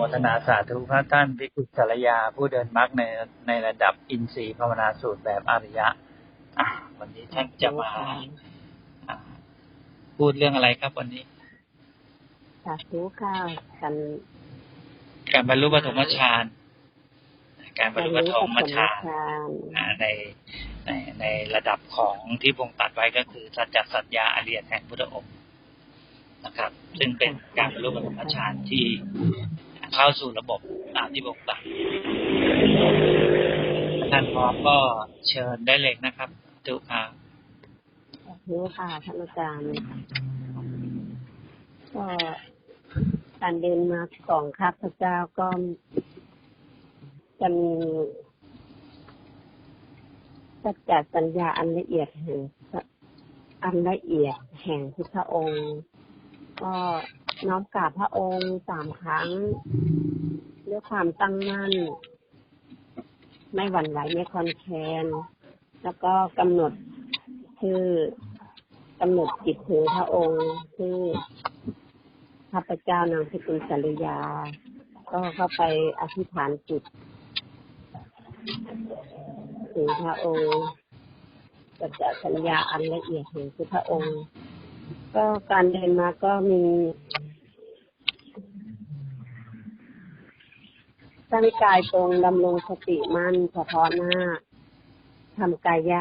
โมทนาสาธุพระท่านพิกุศลยาผู้เดินมรรคในในระดับอินทรีย์ภาวนาสูตรแบบอริยะอะวันนี้ท่านจะมาอ่าพูดเรื่องอะไรครับวันนี้สาธุค่ะกันการบรรลุปฐมฌานการบรรลุปฐมฌานญอ่าในในในระดับของที่พงตัดไว้ก็คือสัจจสัญญาอริยแห่งพุทธองค์นะครับ ซึ่งเป็นการบรรลุปฐมฌานที่ เข้าสู่ระบบตามที่พงตัดท่านพร้อมก็เชิญได้เลยนะครับทุกครับสาธุค่ะท่านอาจารย์ก็การเดินมาของข้าพเจ้าก็จะมีสัจจสัญญาอันละเอียดแห่งอันละเอียดแห่งพุทธองค์ ก็ น้อมกราบพระองค์สามครั้งด้วยความตั้งมั่น ไม่หวั่นไหวไม่คลอนแคลนแล้วก็กำหนดชื่อกำหนดจิตถึงพระองค์ชื่อข้าพเจ้านางสกุลสริยา ก็เข้าไปอธิษฐานจิตถึงพระองค์สัจะสัญญาอันละเอียดถึงคือพระองค์ ก็การเดินมาก็มี ตั้งกายตรงดำรงสติมั่นเฉพาะหน้าทำกายะ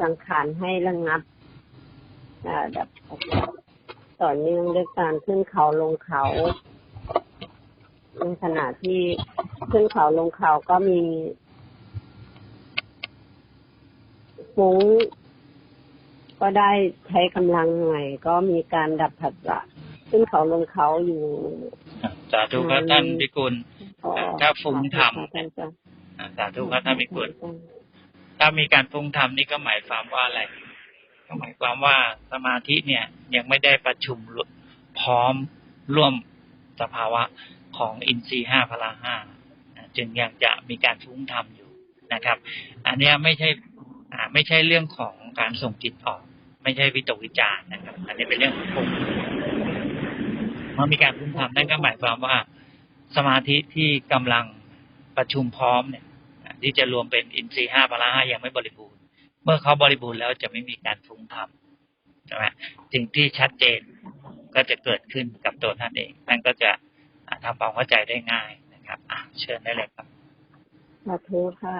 สังขารให้ระงับอ่าแบต่อเนื่องด้วยการขึ้นเขาลงเขาในขณะที่ขึ้นเขาลงเขาก็มีฟุ้งก็ได้ใช้กำลังหน่อย ก็มีการดับผัสสะขึ้นเขาลงเขาอยู่สาธุครับท่านพิกุล ถ้าฟุ้งทำท่านจะอ่าสาธุครับท่านพิกุลถ้ามีการฟุ้งทำนี่ก็หมายความว่าอะไร ก็หมายความว่าสมาธิเนี่ย ยังไม่ได้ประชุมพร้อมร่วมสภาวะของอินทรีย์ห้าพละห้าอ่าจึงยังจะมีการฟุ้งทำอยู่นะครับ อันเนี้ยไม่ใช่อ่าไม่ใช่เรื่องของการส่งจิตออก ไม่ใช่วิตกวิจารณ์นะครับ อันนี้เป็นเรื่องของฟุ้งเมื่อมีการฟุ้งทำนั่นก็หมายความว่า สมาธิที่กำลังประชุมพร้อมเนี่ยที่จะรวมเป็นอินทรีย์ห้าพละห้ายังไม่บริบูรณ์ เมื่อเขาบริบูรณ์แล้วจะไม่มีการฟุ้งทำใช่ไหมสิ่งที่ชัดเจนก็จะเกิดขึ้นกับตัวท่านเองท่านก็จะอ่าทำความเข้าใจได้ง่ายนะครับอะเชิญได้เลยครับสาธุค่ะ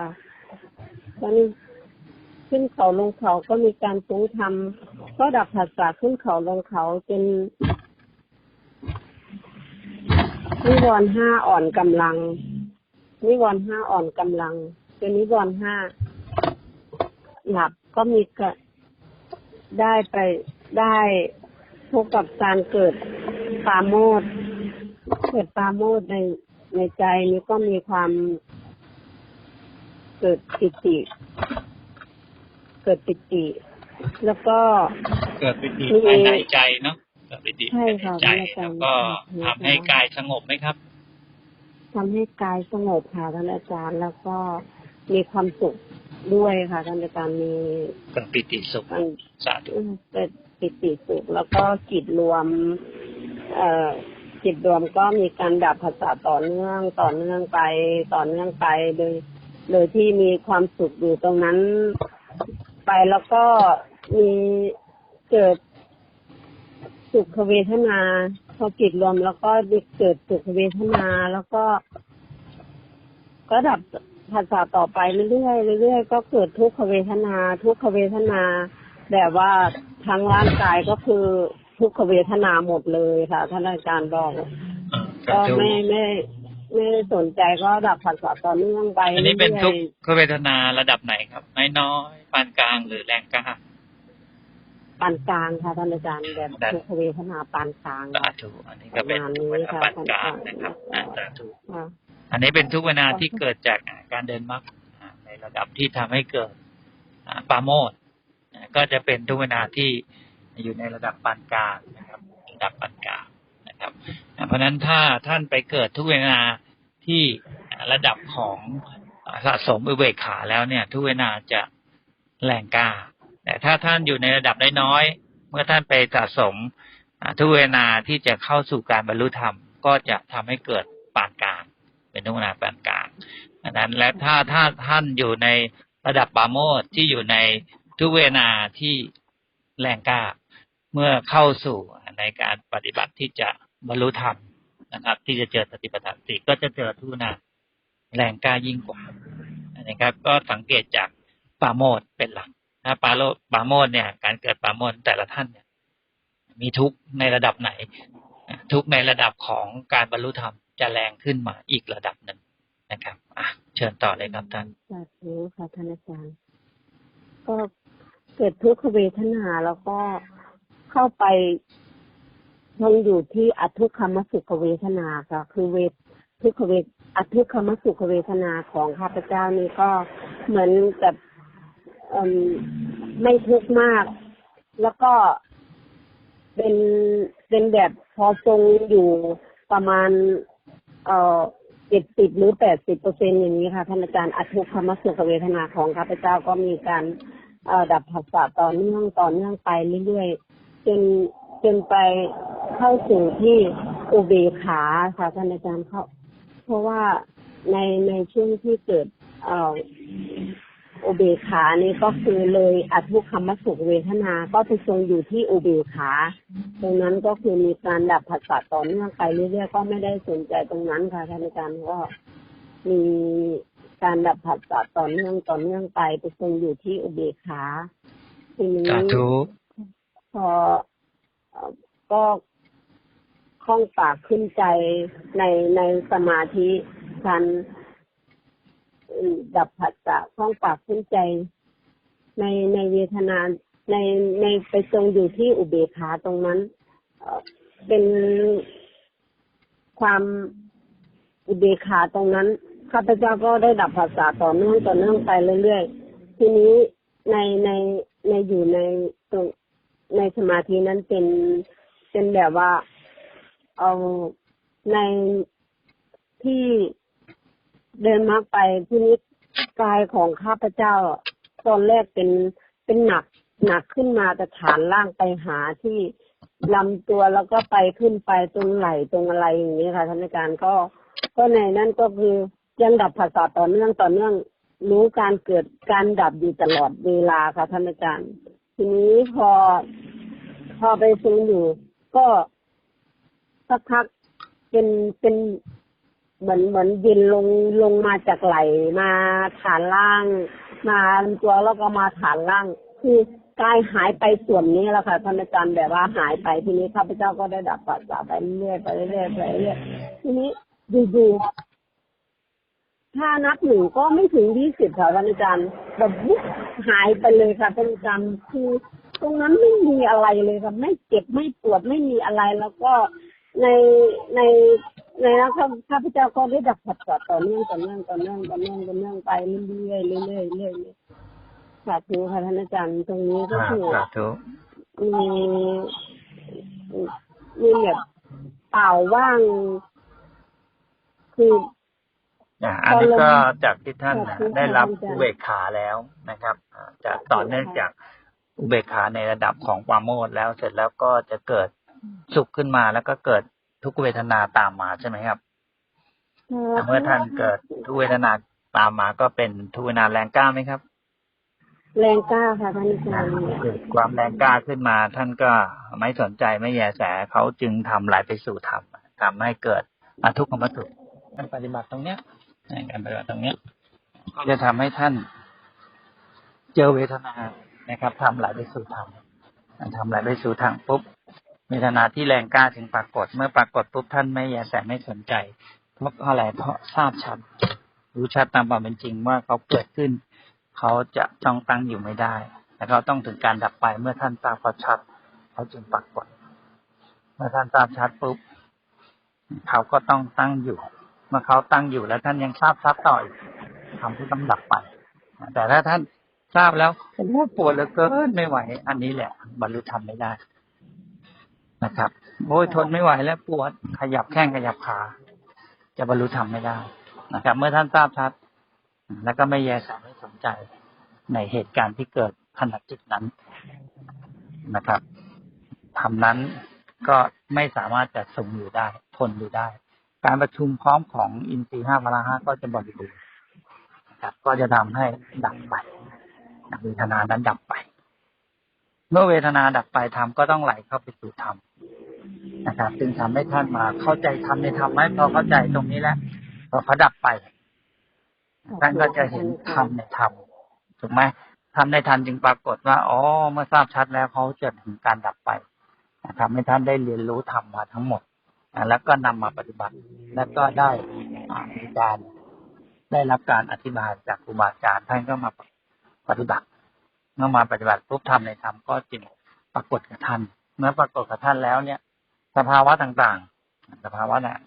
ตอนนี้ขึ้นเขาลงเขาก็มีการฟุ้งทำก็ดับผัสสะขึ้นเขาลงเขาจน นิวรณ์ห้าอ่อนกำลัง นิวรณ์ห้าอ่อนกำลังจนนิวรณ์ห้าหลับก็มีกได้ไปได้พบกับการเกิดปาโมดเกิดปาโมดในในใจนี้ก็มีความเกิดปิติ เกิดปิติ แล้วก็เกิดปิติภายในใจเนาะ กิดปิติใช่ภายในค่ะใจพระอาจารย์แล้วก็ทำให้กายสงบไหมครับทำให้กายสงบค่ะท่านอาจารย์แล้วก็มีความสุขด้วยค่ะท่านอาจารย์มีเกิดปิติสุขมันสาธุเกิดปิติสุขแล้วก็จิตรวม เอ่อจิตรวมก็มีการดับภาษาต่อเนื่องต่อเนื่องไปต่อเนื่องไปโดย โดยที่มีความสุขอยู่ตรงนั้น ไปแล้วก็มีเกิด สุขเวทนา พอจิตรวมแล้วก็เกิดสุขเวทนาแล้วก็ ก็ดับภาษาต่อไปเรื่อยๆเรื่อยๆก็เกิดทุกขเวทนา ทุกขเวทนาแบบว่าทั้งร่างกายก็คือทุกขเวทนาหมดเลยค่ะท่านอาจารย์บอกอ่าสาก็ธุไม่ไม่ไม่ได้สนใจก็ดับผัสสะต่อเนื่องไปอันนี้เป็นรื่ทุอยกขเวทนาระดับไหนครับ น้อยๆปานกลางหรือแรงกล้าๆ ปานกลางค่ะท่านอาจารย์แบบได้ทุกขเวทนาปานกลางสาธุอันนี้ก็เป็นทุกเวทนาปานกลางนะครับอ่าสาธุค่ะอันนี้เป็นทุกเวทนาที่เกิดจากอ่าการเดินมรรคอ่าในระดับที่ทำให้เกิดอ่าปราโมทย์อ่าก็จะเป็นทุกเวทนาที่อยู่ในระดับปานกลางนะครับระดับปานกลางนะครับอ่าเพราะฉะนั้นถ้าท่านไปเกิดทุกเวทนาที่อ่าระดับของอ่าสะสมอุเบกขาแล้วเนี่ย ทุกเวทนาจะแรงกล้า แต่ถ้าท่านอยู่ในระดับน้อยๆเมื่อท่านไปสะสมทุเวนาที่จะเข้าสู่การบรรลุธรรม ก็จะทำให้เกิดปานกลาง เป็นทุเวนาปานกลางอันนั้นและถ้าถ้าท่านอยู่ในระดับปาโมทย์ที่อยู่ในทุเวนาที่แรงกล้า เมื่อเข้าสู่ในการปฏิบัติที่จะบรรลุธรรมนะครับ ที่จะเจอสติปัฏฐานสี่ก็จะเจอทุเวนาแรงกล้ายิ่งกว่านะครับ ก็สังเกตจากปาโมทย์เป็นหลัก ถ้าปราโลปราโมทย์เนี่ย การเกิดปราโมทย์แต่ละท่านเนี่ย มีทุกข์ในระดับไหน ทุกข์ในระดับของการบรรลุธรรมจะแรงขึ้นมาอีกระดับหนึ่งนะครับอะเชิญต่อเลยครับท่านสาธุค่ะท่านอาจารย์ก็เกิดทุกขเวทนาแล้วก็เข้าไปทงอยู่ที่อทุกขมสุขเวทนาค่ะ คือเวททุกขเวทอทุกขมสุขเวทนาของข้าพเจ้านี่ก็เหมือนกับเอิ่ม ไม่ทุกข์มาก แล้วก็เป็นเป็นแบบพอทรงอยู่ประมาณ เอ่อเจ็ดสิบหรือแปดสิบเปอร์เซ็นอย่างนี้ค่ะท่านอาจารย์อทุกขมสุขเวทนาของข้าพเจ้าก็มีการดับผัสสะต่อเนื่องต่อเนื่องไปเรื่อยๆจนจนไปเข้าสู่ที่อุเบกขาค่ะท่านอาจารย์เขาเพราะว่าในในช่วงที่เกิดเอ่อ อุเบกขานี่ก็คือเลยอทุกขมสุขเวทนา ก็ไปทรงอยู่ที่อุเบกขาตรงนั้นก็คือมีการดับผัสสะต่อเนื่องไปเรื่อยๆก็ไม่ได้สนใจตรงนั้นค่ะท่านอาจารย์ก็มีการดับผัสสะต่อเนื่องต่อเนื่องไปไปทรงอยู่ที่อุเบกขาทีนี้สาธุพอเอ่อก็คล่องปากขึ้นใจในในสมาธิการอืม ดับผัสสะคล่องปากขึ้นใจ ในในเวทนาในในไปทรงอยู่ที่อุเบกขาตรงนั้นเอ่อเป็นความอุเบกขาตรงนั้นข้าพเจ้าก็ได้ดับภาษาต่อเนื่องต่อเนื่องไปเรื่อยๆ ทีนี้ในในในอยู่ในตรงในสมาธินั้นเป็นเป็นแบบว่า เอาในที่ เดินมาไปทีนี้กายของข้าพเจ้า ตอนแรกเป็นเป็นหนักหนักขึ้นมาแต่ฐานล่างไปหาที่ลำตัวแล้วก็ไปขึ้นไปตรงไหล่ตรงอะไรอย่างนี้ค่ะท่านอาจารย์ก็ ก็ในนั้นก็คือยังดับภาษาต่อเนื่องต่อเนื่องรู้การเกิดการดับอยู่ตลอดเวลาค่ะท่านอาจารย์ ทีนี้พอ พอไปซึงอยู่ ก็สักพักเป็นเป็น เหมือนเหมือนเย็นลงลงมาจากไหลมาฐานล่าง มาลำตัวแล้วก็มาฐานล่าง คือกายหายไปส่วนนี้แล้วค่ะท่านอาจารย์แบบว่าหายไปทีนี้ข้าพเจ้าก็ได้ดับปัสสาวะไปเรื่อยไปเรื่อยไปเรื่อยทีนี้อยู่ๆถ้านับหนึ่งก็ไม่ถึงยี่สิบค่ะท่านอาจารย์แบบวุบหายไปเลยค่ะท่านอาจารย์คือตรงนั้นไม่มีอะไรเลยค่ะไม่เจ็บไม่ปวดไม่มีอะไรแล้วก็ในใน ในนั้นข้าข้าพเจ้าก็ได้ดับผัดสะต่อเนื่องต่อเนื่องต่อเนื่องต่อเนื่องต่อเนื่องไปเรื่อยๆเรื่อยๆเรื่อยๆสาธุค่ะท่านอาจารย์ตรงนี้ก็คือสาธุมีมีแบบเปล่าว่าง คืออ่าอันนี้ก็จากที่ท่านขอบคุณได้รับค่ะอาจารย์อุเบกขาแล้วนะครับอ่าจะต่อเนื่องจากอุเบกขาในระดับของความโมดแล้วเสร็จแล้วก็จะเกิดสุขขึ้นมาแล้วก็เกิด ทุกขเวทนาตามมาใช่ไหมครับเมื่อท่านเกิดทุกเวทนาตามมาก็เป็นทุกเวทนาแรงกล้าไหมครับ แรงกล้าค่ะท่านอาจารย์เกิดความแรงกล้าขึ้นมา ท่านก็ไม่สนใจไม่แยแสเขาจึงทำไหลไปสู่ธรรมทำให้เกิดอทุกขมสุขการปฏิบัติตรงเนี้ยในการปฏิบัติตรงเนี้ย ก็จะทำให้ท่านเจอเวทนานะครับทำไหลไปสู่ธรรมทำไหลไปสู่ทางปุ๊บ เวทนาที่แรงกล้าถึงปรากฏ เมื่อปรากฏปุ๊บท่านไม่แยแสไม่สนใจ เพราะอะไรเพราะทราบชัด รู้ชัดตามความเป็นจริงว่าเขาเกิดขึ้น เขาจะจ้องตั้งอยู่ไม่ได้แล้วเขาต้องถึงการดับไปเมื่อท่านทราบเขาชัด เขาจึงปรากฏ เมื่อท่านทราบชัดปุ๊บเขาก็ต้องตั้งอยู่ เมื่อเขาตั้งอยู่แล้วท่านยังทราบชัดต่ออีกทำที่ต้องดับไป แต่ถ้าท่านทราบแล้วโอ้โหปวดเหลือเกินไม่ไหว อันนี้แหละ บรรลุธรรมไม่ได้ นะครับโอ้ยทนไม่ไหวแล้วปวดขยับแข้งขยับขา จะบรรลุธรรมไม่ได้นะครับ เมื่อท่านทราบชัด แล้วก็ไม่แยแสไม่สนใจในเหตุการณ์ที่เกิดขณะจิตนั้นนะครับทำนั้นก็ไม่สามารถจะทรงอยู่ได้ ทนอยู่ได้ การประชุมพร้อมของอินทรีห้าพละห้าก็จะบริบูรณ์นะครับก็จะทำให้ดับไปเวทนานั้นดับไป เมื่อเวทนาดับไปธรรมก็ต้องไหลเข้าไปสู่ธรรมนะครับจึงทำให้ท่านมาเข้าใจธรรมในธรรมไหมพอเข้าใจตรงนี้แล้วพอเขาดับไปท่านก็จะเห็นธรรมในธรรมถูกไหมธรรมในธรรมจึงปรากฏว่าอ๋อเมื่อทราบชัดแล้วเขาจะถึงการดับไปทำให้ท่านได้เรียนรู้ธรรมมาทั้งหมดแล้วก็นำมาปฏิบัติ แล้วก็ได้อามีการได้รับการอธิบายจากครูบาอาจารย์ท่านก็มาปฏิบัติ เมื่อมาปฏิบัติปุ๊บธรรมในธรรมก็จึงปรากฏกับท่านเมื่อปรากฏกับท่านแล้วเนี่ย สภาวะต่างๆ สภาวะนั้น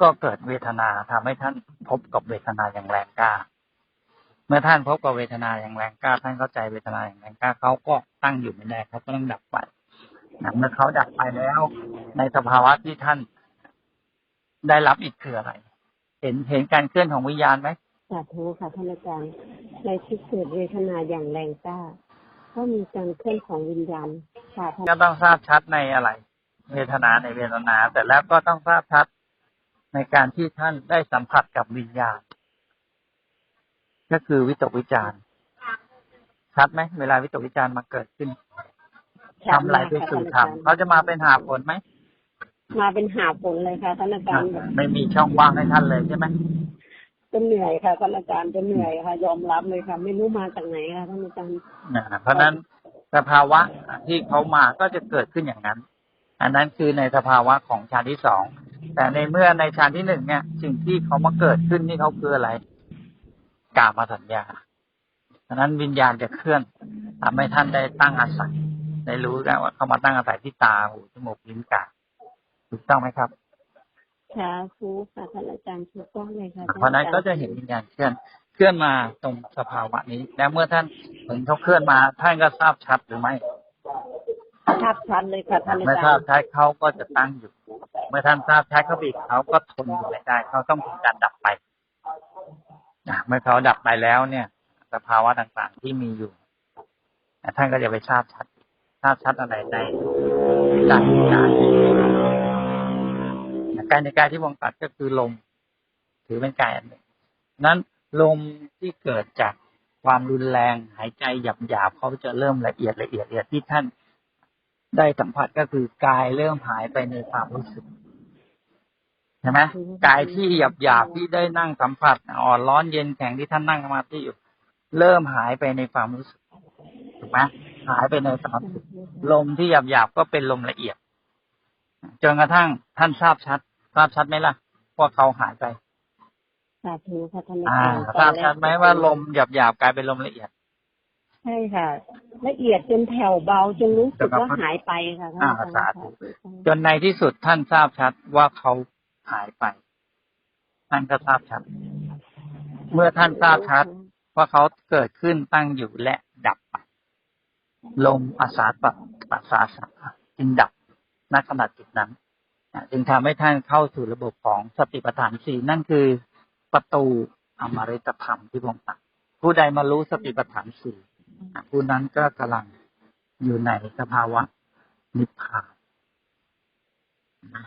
ก็เกิดเวทนาทำให้ท่านพบกับเวทนาอย่างแรงกล้า เมื่อท่านพบกับเวทนาอย่างแรงกล้า ท่านเข้าใจเวทนาอย่างแรงกล้าเขาก็ตั้งอยู่ไม่ได้เขาก็ต้องดับไปเมื่อเขาดับไปแล้ว ในสภาวะที่ท่านได้รับอีกคืออะไร เห็นเห็นการเคลื่อนของวิญญาณไหม สาธุค่ะท่านอาจารย์ในที่เกิดเวทนาอย่างแรงกล้าก็มีการเคลื่อนของวิญญาณค่ะท่านก็ต้องทราบชัดในอะไร เวทนาในเวทนา แต่แล้วก็ต้องทราบชัดในการที่ท่านได้สัมผัสกับวิญญาณ ก็คือวิตกวิจารณ์ชัดไหมเวลาวิตกวิจารณ์มาเกิดขึ้นทำอะไรไปสู่ธรรมเขาจะมาเป็นหาผลไหมมาเป็นหาผลเลยค่ะท่านอาจารย์แบบไม่มีช่องว่างให้ท่านเลยใช่ไหม จะเหนื่อยค่ะท่านอาจารย์จะเหนื่อยค่ะ ยอมรับเลยค่ะ ไม่รู้มาจากไหนค่ะท่านอาจารย์เพราะนั้นสภาวะที่เขามาก็จะเกิดขึ้นอย่างนั้น อันนั้นคือในสภาวะของฌานที่สองแต่ในเมื่อในฌานที่หนึ่งเนี่ย สิ่งที่เขามาเกิดขึ้นนี่เขาคืออะไรกามาสัญญาฉะนั้นวิญญาณจะเคลื่อนทำให้ท่านได้ตั้งอาศัยได้รู้แล้วว่าเขามาตั้งอาศัยที่ตาหูจมูกลิ้นกายถูกต้องไหมครับ ค่ะครูค่ะท่านอาจารย์ถูกต้องเลยค่ะเพราะฉะนั้นก็จะเห็นวิญญาณเคลื่อนเคลื่อนมาตรงสภาวะนี้ แล้วเมื่อท่านเห็นเขาเคลื่อนมาท่านก็ทราบชัดหรือไม่ชัดชัดเลยค่ะท่านอาเมื่อทจาราบรย์ชัดเขาก็จะตั้งอยู่ เมื่อท่านทราบชัดเขาอีกเขาก็ทนอยู่ไม่ได้เขาต้องถึงการดับไปนะเมื่อเขาดับไปแล้วเนี่ย สภาวะต่างๆที่มีอยู่นะท่านก็จะไปทราบชัด ทราบชัดอะไรในกายในกายนะ กายในกายที่วงตัดก็คือลม ถือเป็นกายอันหนึ่งนั้นลมที่เกิดจากความรุนแรงหายใจหยาบๆเขาจะเริ่มละเอียดละเอียดละเอียดที่ท่านได้สัมผัสก็คือกายเริ่มหายไปในความรู้สึกใช่ไหมกายที่หยาบหยาบๆที่ได้นั่งสัมผัสอ่อนร้อนเย็นแข็งที่ท่านนั่งสมาธิอยู่ เริ่มหายไปในความรู้สึกถูกไหมหายไปในความรู้สึกลมที่หยาบหยาบๆก็เป็นลมละเอียดจนกระทั่งท่านทราบชัด ทราบชัดไหมล่ะว่าเขาหายไปสาธุค่ะท่านอาอ่าจารย์ทราบชัดไหมว่าลมหยาบหยาบๆกลายเป็นลมละเอียด ใช่ค่ะ ละเอียดจนแผ่วเบาจนรู้สึกว่าหายไปค่ะท่านอาจารย์อ่าสาธุจนในที่สุดท่านทราบชัดว่าเขาหายไป ท่านก็ทราบชัด เมื่อท่านทราบชัดว่าเขาเกิดขึ้นตั้งอยู่และดับไปลมอาสาปะปัสสาสะจึงดับณขณะจุดนั้นอะ จึงทำให้ท่านเข้าสู่ระบบของสติปัฏฐานสี่นั่นคือประตูอมฤตธรรมที่พงตัดผู้ใดมารู้สติปัฏฐานสี่อะผู้นั้นก็กำลังอยู่ในสภาวะนิพพานนะ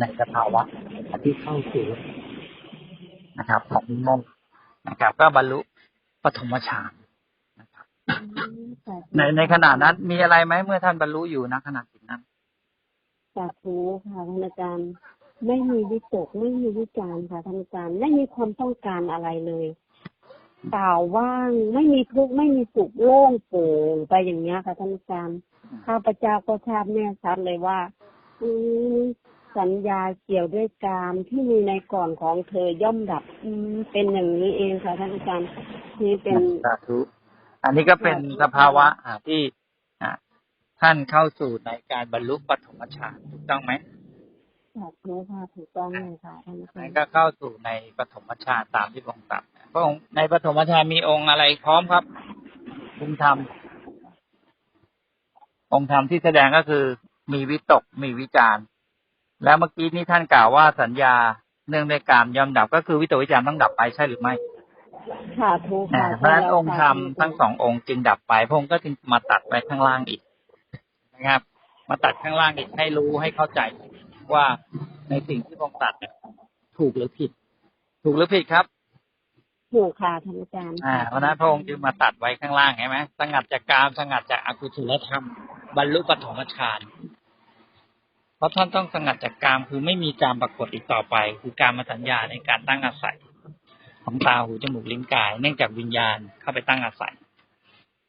ในสภาวะที่เข้าสู่นะครับของวิโมกข์นะครับ ก็บรรลุปฐมฌานนะครับในในขณะนั้นมีอะไรไหมเมื่อท่านบรรลุอยู่ณขณะจิ ตนั้นสาธุค่ะท่านอาจารย์ไม่มีวิตกไม่มีวิจารณ์ค่ะท่านอาจารย์ไม่มีความต้องการอะไรเลยเปล่าว่างไม่มีทุกข์ไม่มีสุขโล่งโปร่งไปอย่างเงี้ยค่ะท่านอาจารย์ข้าพเจ้าก็ทราบแน่ชัดเลยว่า อืสัญญาเกี่ยวด้วยกามที่มีในก่อนของเธอย่อมดับ อืเป็นอย่างนี้เองค่ะท่านอาจารย์นี่เป็นสาธุอันนี้ก็เป็นสภาวะที่ ท่านเข้าสู่ในการบรรลุปฐมฌานถูกต้องไหมสาธุค่ะถูกต้องเลยค่ะท่านอาจารนั้นย์ก็เข้าสู่ในปฐมฌานตามที่พระองค์ตรัสพระองค์ในปฐมฌานมีองค์อะไรพร้อมครับองค์ธรรมองค์ธรรมที่แสดงก็คือ มีวิตกมีวิจารณ์แล้วเมื่อกี้นี้ท่านกล่าวว่าสัญญาเนื่องในการยอมดับก็คือวิตกวิจารณ์ต้องดับไปใช่หรือไม่สาธุนะค่ะเพราะฉะนั้นองค์ธรรมทั้งสององค์จึงดับไปพระองค์ก็จึงมาตัดไว้ข้างล่างอีก นะครับ มาตัดข้างล่างอีกให้รู้ให้เข้าใจว่าในสิ่งที่พระองค์ตรัสเนี่ยถูกหรือผิด ถูกหรือผิดครับ ถูกค่ะท่านอาจารย์อ่าเพราะฉะนั้นพระองค์จึงมาตัดไว้ข้างล่างเห็นไหมสงัดจากกามสงัดจากอกุศลธรรม บรรลุปฐมฌานเพราะท่านต้องสงัดจากกามคือไม่มีกามปรากฏอีกต่อไป คือการมาสัญญาในการตั้งอาศัย ของตาหูจมูกลิ้นกาย เนื่องจากวิญญาณเข้าไปตั้งอาศัย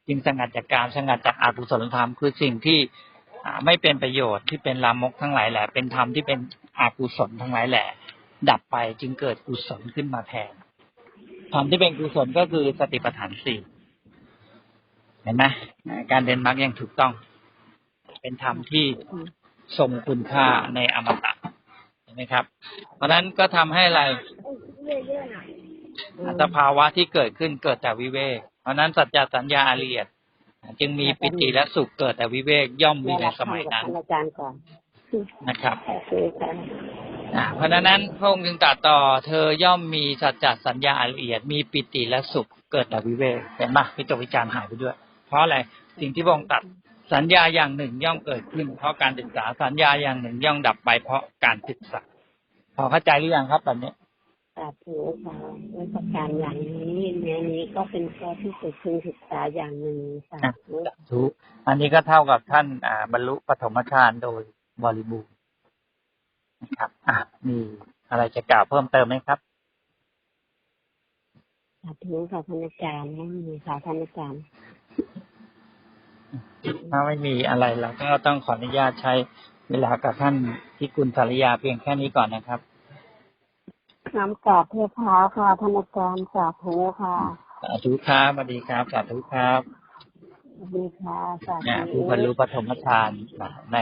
จึงสงัดจากกามสงัดจากอากุศลธรรม คือสิ่งที่ไม่เป็นประโยชน์ที่เป็นลามกทั้งหลายแหละ เป็นธรรมที่เป็นอากุศลทั้งหลายแหละ ดับไปจึงเกิดกุศลขึ้นมาแทนธรรมที่เป็นกุศลก็คือสติปัฏฐานสี่เห็นไหมการเดนมรรคอย่างถูกต้อง เป็นธรรมที่ทรงคุณค่าในอมตะเห็นไหมครับ เพราะนั้นก็ทำให้อะไรสภาวะที่เกิดขึ้นเกิดจากวิเวก เพราะนั้นสัจจสัญญาอาเรียด จึงมีปิติและสุขเกิดแต่วิเวกย่อมมีในสมัยนั้นนอาจารย์ก่อนนะครับเคค่ะเพราะฉะนั้นพระองค์จึงตรัสต่อ เธอย่อมมีสัจจสัญญาละเอียด มีปิติและสุขเกิดแต่วิเวกเห็นปะวิจกวิจารณ์หายไปด้วย เพราะอะไรสิ่งที่พระองค์ตรัสสัญญาอย่างหนึ่งย่อมเกิดขึ้น เพราะการศึกษาสัญญาอย่างหนึ่งย่อมดับไปเพราะการศึกษาพอเข้าใจหรือยังครับตอนนี้ สาธุค่ะด้วยประการอย่างนี้แม้นี้ก็เป็นข้อที่สุดพึงศึกษาอย่างหนึ่งสาธุทุอันนี้ก็เท่ากับท่านอ่าบรรลุปฐมฌานโดยบริบูรณ์นะครับ อะมีอะไรจะกล่าวเพิ่มเติมไหมครับสาธุค่ะท่านอาจารย์ไม่มีค่ะท่านอาจารย์ถ้าไม่มีอะไรเราก็ต้องขออนุญาตใช้เวลากับท่านที่คุณสารยาเพียงแค่นี้ก่อนนะครับ น้ำกราบเทพาค่ะท่านอาจารย์สาธุค่ะสาธุครับสวัสดีครับสาธุครับสวัสดีค่ะสาเนี่ยธุผู้บรรลุปฐมฌานใน